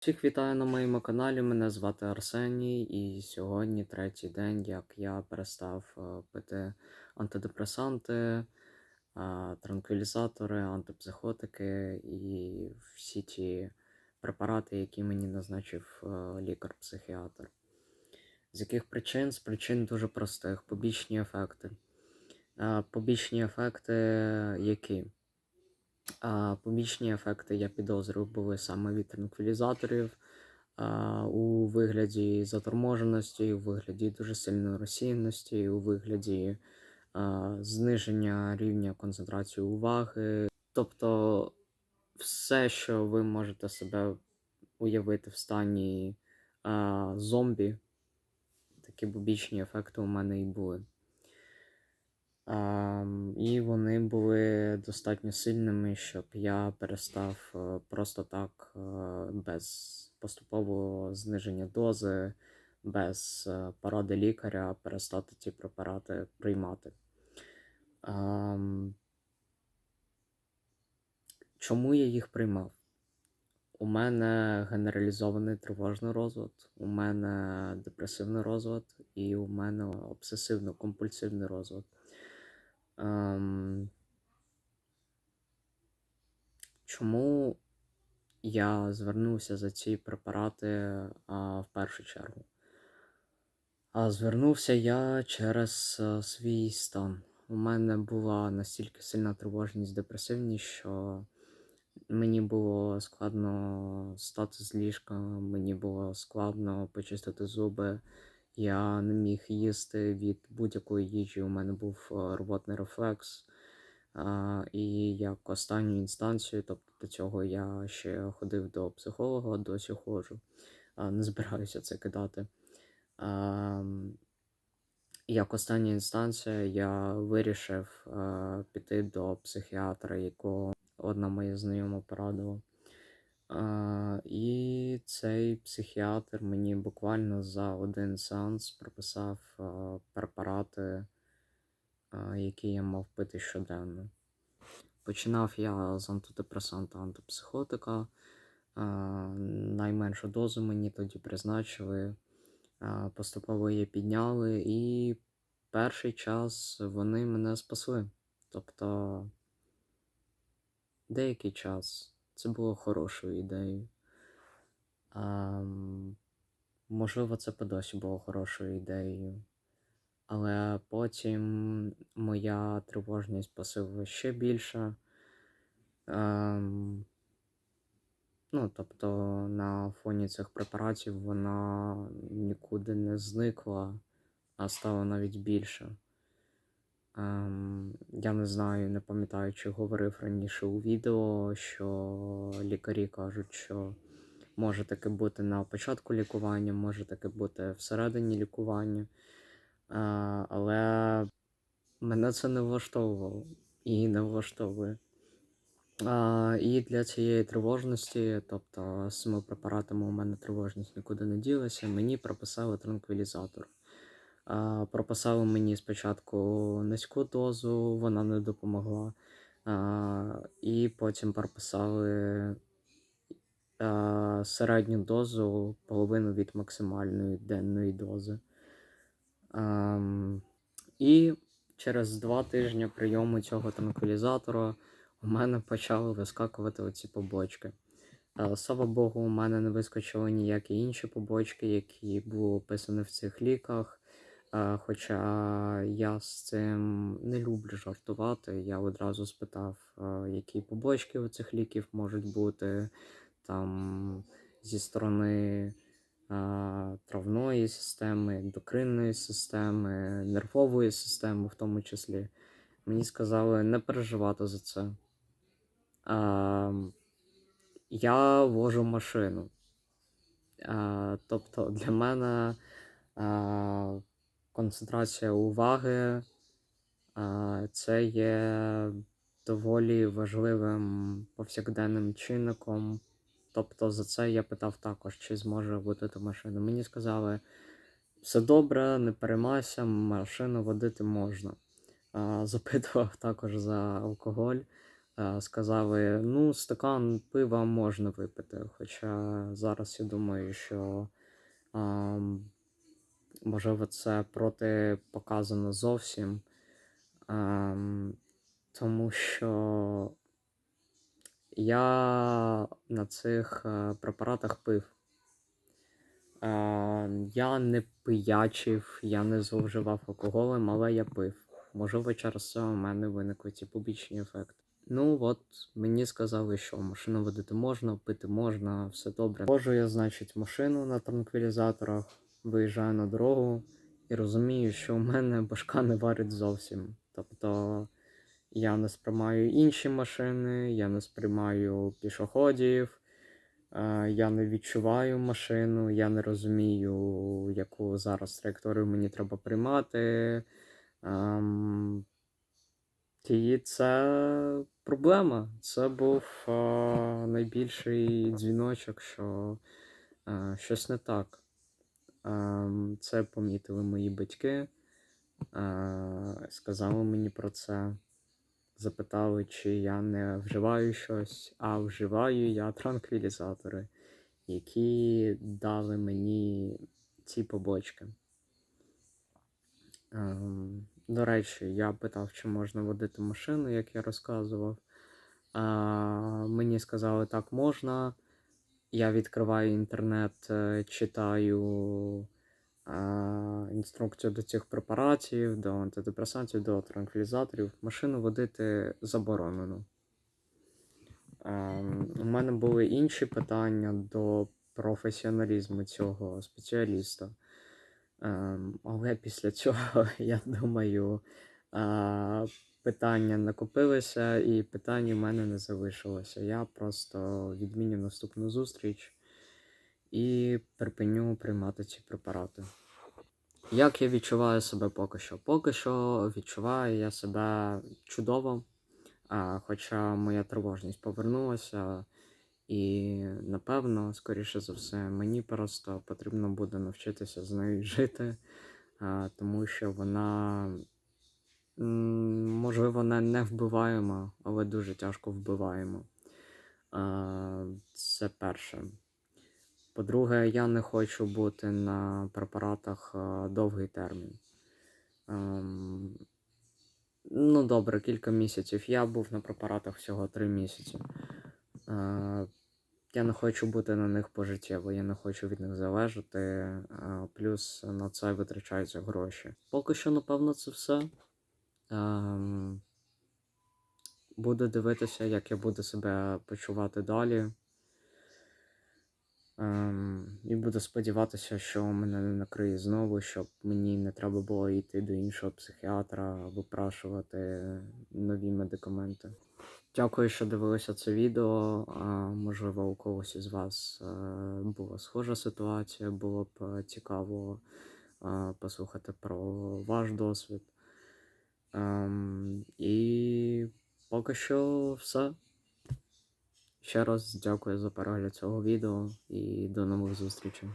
Всіх вітаю на моєму каналі. Мене звати Арсеній, і сьогодні третій день, як я перестав е, пити антидепресанти, транквілізатори, антипсихотики і всі ті препарати, які мені назначив е, лікар-психіатр. З яких причин? З причин дуже простих: побічні ефекти. Е, Побічні ефекти які? Побічні ефекти, я підозрюю, були саме від транквілізаторів у вигляді заторможеності, у вигляді дуже сильної розсіяності, у вигляді зниження рівня концентрації уваги. Тобто все, що ви можете себе уявити в стані зомбі, такі побічні ефекти у мене і були. Ам, і вони були достатньо сильними, щоб я перестав е, просто так, е, без поступового зниження дози, без е, поради лікаря перестати ці препарати приймати. Чому я їх приймав? У мене генералізований тривожний розлад, у мене депресивний розлад і у мене обсесивно-компульсивний розлад. Ем, чому я звернувся за ці препарати а, в першу чергу? А звернувся я через а, свій стан. У мене була настільки сильна тривожність, депресивність, що мені було складно стати з ліжка, мені було складно почистити зуби. Я не міг їсти від будь-якої їжі. У мене був е, рвотний рефлекс. І як останню інстанцію, тобто до цього я ще ходив до психолога, досі ходжу. Не збираюся це кидати. Як остання інстанція, я вирішив е, піти до психіатра, якого одна моя знайома порадила. І цей психіатр мені буквально за один сеанс прописав препарати, які я мав пити щоденно. Починав я з антидепресанта антипсихотика. Найменшу дозу мені тоді призначили. Поступово її підняли, і перший час вони мене спасли. Тобто деякий час це було хорошою ідеєю. А, можливо, це по досі було хорошою ідеєю. Але потім моя тривожність посилила ще більше. Ем, ну, тобто на фоні цих препаратів вона нікуди не зникла, а стала навіть більше. Ем, я не знаю, не пам'ятаю, чи говорив раніше у відео, що лікарі кажуть, що може таке бути на початку лікування, може таке бути всередині лікування. Е, але мене це не влаштовувало і не влаштовує. А, і для цієї тривожності, тобто з цими препаратами у мене тривожність нікуди не ділася, мені прописали транквілізатор. Прописали мені спочатку низьку дозу, вона не допомогла. І потім прописали середню дозу, половину від максимальної денної дози. І через два тижні прийому цього транквілізатора у мене почали вискакувати оці побочки. Слава Богу, у мене не вискочили ніякі інші побочки, які були описані в цих ліках. Е, Хоча я з цим не люблю жартувати. Я одразу спитав, е, які побочки у цих ліків можуть бути там зі сторони травної системи, ендокринної системи, нервової системи, в тому числі. Мені сказали не переживати за це. Я вожу машину. Тобто для мене концентрація уваги це є доволі важливим повсякденним чинником. Тобто за це я питав також, чи зможе водити машину. Мені сказали, все добре, не переймайся, машину водити можна. Запитував також за алкоголь. сказали, ну, стакан пива можна випити. Хоча зараз я думаю, що можливо це протипоказано зовсім. Ам, тому що я на цих е, препаратах пив. Е, я не пиячив, я не зловживав алкоголем, але я пив. Можливо, через це у мене виникли ці побічні ефекти. Ну от, мені сказали, що машину водити можна, пити можна, все добре. Вожу я, значить, машину на транквілізаторах, виїжджаю на дорогу і розумію, що у мене башка не варить зовсім. Тобто я не сприймаю інші машини, я не сприймаю пішоходів, е, я не відчуваю машину, я не розумію, яку зараз траєкторію мені треба приймати. Ем, І це проблема. Це був е, найбільший дзвіночок, що е, щось не так. Ем, Це помітили мої батьки, е, сказали мені про це запитали, чи я не вживаю щось, а вживаю я транквілізатори, які дали мені ці побочки. Ем, до речі, я питав, чи можна водити машину, як я розказував. Мені сказали, так можна. Я відкриваю інтернет, е, читаю а, інструкцію до цих препаратів, до антидепресантів, до транквілізаторів. Машину водити заборонено. Ем, у мене були інші питання до професіоналізму цього спеціаліста. Ем, але після цього, я думаю, а, питання накопилися, і питань у мене не залишилося. Я просто відміню наступну зустріч і припиню приймати ці препарати. Як я відчуваю себе поки що? Поки що відчуваю я себе чудово, хоча моя тривожність повернулася, і напевно, скоріше за все, мені просто потрібно буде навчитися з нею жити, тому що вона, можливо, не, не вбиваємо, але дуже тяжко вбиваємо. Це перше. По-друге, я не хочу бути на препаратах довгий термін. Ем, ну, добре, кілька місяців. Я був на препаратах всього 3 місяці. Е, я не хочу бути на них пожиттєво, я не хочу від них залежати, е, плюс на це витрачаються гроші. Поки що, напевно, це все. Ем, буду дивитися, як я буду себе почувати далі. Ем, і буду сподіватися, що мене не накриє знову, щоб мені не треба було йти до іншого психіатра, випрашувати нові медикаменти. Дякую, що дивилися це відео. А, можливо, у когось із вас е, була схожа ситуація, було б е, цікаво е, послухати про ваш досвід. Ем, і поки що все. Ще раз дякую за перегляд цього відео і до нових зустрічей.